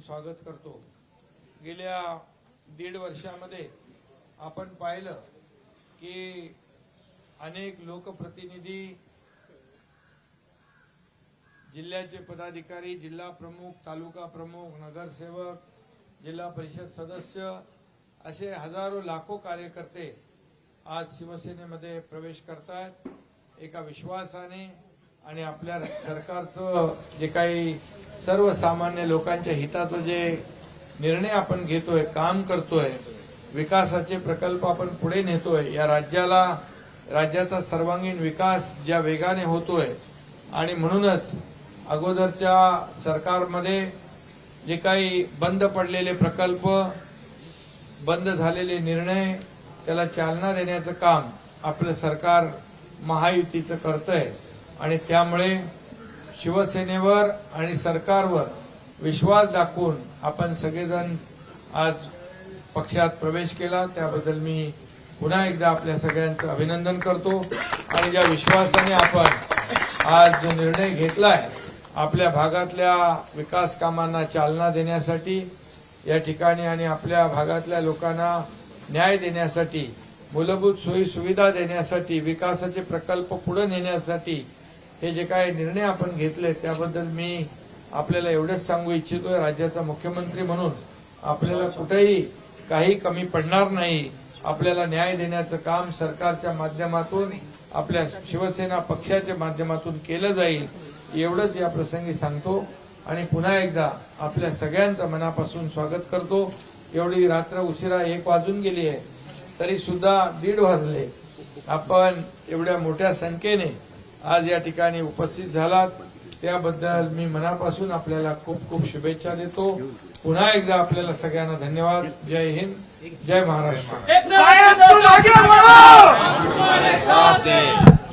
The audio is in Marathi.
स्वागत करतो. गेल्या दीड वर्षामध्ये आपण पाहिलं की अनेक लोकप्रतिनिधी जिल्ह्याचे पदाधिकारी जिल्हा प्रमुख तालुका प्रमुख नगरसेवक जिल्हा परिषद सदस्य असे हजारो लाखो कार्यकर्ते आज शिवसेनेमध्ये प्रवेश करतात एका विश्वासाने आणि आपल्या सरकारचं जे काही सर्वसामान्य लोकांच्या हिताचं जे निर्णय आपण घेतोय काम करतोय विकासाचे प्रकल्प आपण पुढे नेतोय या राज्याला राज्याचा सर्वांगीण विकास ज्या वेगाने होतोय आणि म्हणूनच अगोदरच्या सरकारमध्ये जे काही बंद पडलेले प्रकल्प बंद झालेले निर्णय त्याला चालना देण्याचं काम आपलं सरकार महायुतीचं करतंय. आणि त्यामुळे शिवसेनेवर आणि सरकारवर विश्वास दाखवून आपण सगळेजण आज पक्षात प्रवेश केला. त्याबद्दल मी पुन्हा एकदा आपल्या सगळ्यांचं अभिनंदन करतो. आणि ज्या विश्वासाने आपण आज जो निर्णय घेतलाय आपल्या भागातल्या विकास कामांना चालना देण्यासाठी या ठिकाणी आणि आपल्या भागातल्या लोकांना न्याय देण्यासाठी मूलभूत सोयी सुविधा देण्यासाठी विकासाचे प्रकल्प पुढे नेण्यासाठी हे जे काही निर्णय आपण घेतले त्याबद्दल मी आपल्याला एवढंच सांगू इच्छितोय राज्याचा मुख्यमंत्री म्हणून. आपल्याला कुठेही काही कमी पडणार नाही. आपल्याला न्याय देण्याचं काम सरकारच्या माध्यमातून आपल्या शिवसेना पक्षाच्या माध्यमातून केलं जाईल एवढंच या प्रसंगी सांगतो. आणि पुन्हा एकदा आपल्या सगळ्यांचं मनापासून स्वागत करतो. एवढी रात्र उशिरा एक वाजून गेली आहे तरी सुद्धा दीड वाजले. आपण एवढ्या मोठ्या संख्येने आज या ठिकाणी उपस्थित झालात. त्याबद्दल मी मनापासून आपल्याला खूप खूप शुभेच्छा देतो. पुन्हा एकदा आपल्याला सगळ्यांना धन्यवाद. जय हिंद. जय महाराष्ट्र.